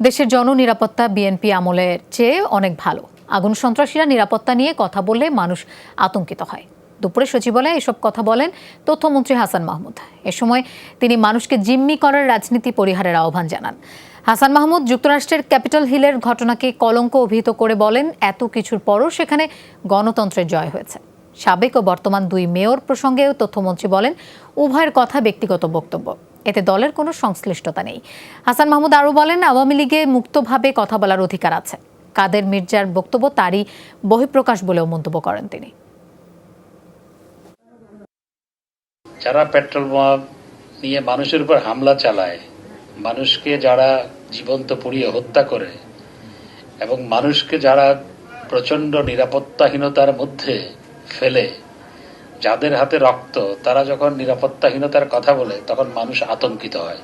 দেশের জননিরাপত্তা বিএনপি আমলের চেয়ে অনেক ভালো। আগুন সন্ত্রাসীরা নিরাপত্তা নিয়ে কথা বললে মানুষ আতঙ্কিত হয়। দুপুরে সচিবালয়ে এসব কথা বলেন তথ্যমন্ত্রী হাসান মাহমুদ। এ সময় তিনি মানুষকে জিম্মি করার রাজনীতি পরিহারের আহ্বান জানান। হাসান মাহমুদ যুক্তরাষ্ট্রের ক্যাপিটাল হিলের ঘটনাকে কলঙ্ক অভিহিত করে বলেন, এত কিছুর পরও সেখানে গণতন্ত্রের জয় হয়েছে। সাবেক ও বর্তমান দুই মেয়র প্রসঙ্গেও তথ্যমন্ত্রী বলেন, উভয়ের কথা ব্যক্তিগত বক্তব্য। এতে দলের কোনো সংশ্লিষ্টতা নেই। হাসান মাহমুদ আরও বলেন, আওয়ামী লীগে মুক্তভাবে কথা বলার অধিকার আছে। কাদের মির্জার বক্তব্য তারই বহিঃপ্রকাশ বলেও মন্তব্য করেন তিনি। যারা পেট্রোল বোমা নিয়ে মানুষের উপর হামলা চালায়, মানুষকে যারা জীবন্ত পুড়িয়ে হত্যা করে এবং মানুষকে যারা প্রচণ্ড নিরাপত্তাহীনতার মধ্যে ফেলে। যাদের হাতে রক্ত তারা যখন নিরাপত্তাহীনতার কথা বলে তখন মানুষ আতঙ্কিত হয়।